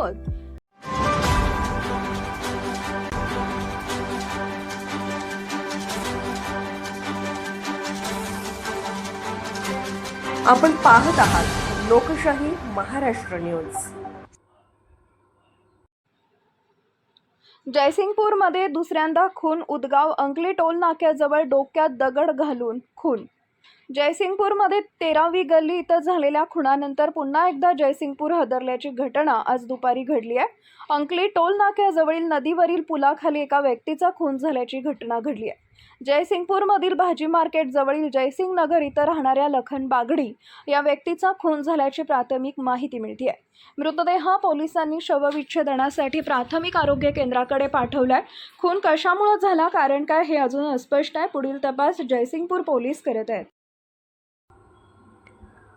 आपण. पाहत आहात लोकशाही महाराष्ट्र न्यूज. जयसिंगपूरमध्ये दुसऱ्यांदा खून उदगाव अंकली टोल नाक्याजवळ डोक्यात दगड घालून खून. जयसिंगपूरमध्ये तेरावी गल्ली इथं झालेल्या खुणानंतर पुन्हा एकदा जयसिंगपूर हदरल्याची घटना आज दुपारी घडली आहे. अंकली टोल नाक्याजवळील नदीवरील पुलाखाली एका व्यक्तीचा खून झाल्याची घटना घडली आहे. जयसिंगपूरमधील भाजी मार्केट जवळील जयसिंग नगर इथं राहणाऱ्या लखन बागडी या व्यक्तीचा खून झाल्याची प्राथमिक माहिती मिळते आहे मृतदेह पोलिसांनी शवविच्छेदनासाठी प्राथमिक आरोग्य केंद्राकडे पाठवलाय. खून कशामुळे झाला कारण काय हे अजून अस्पष्ट आहे? पुढील तपास जयसिंगपूर पोलीस करत आहेत.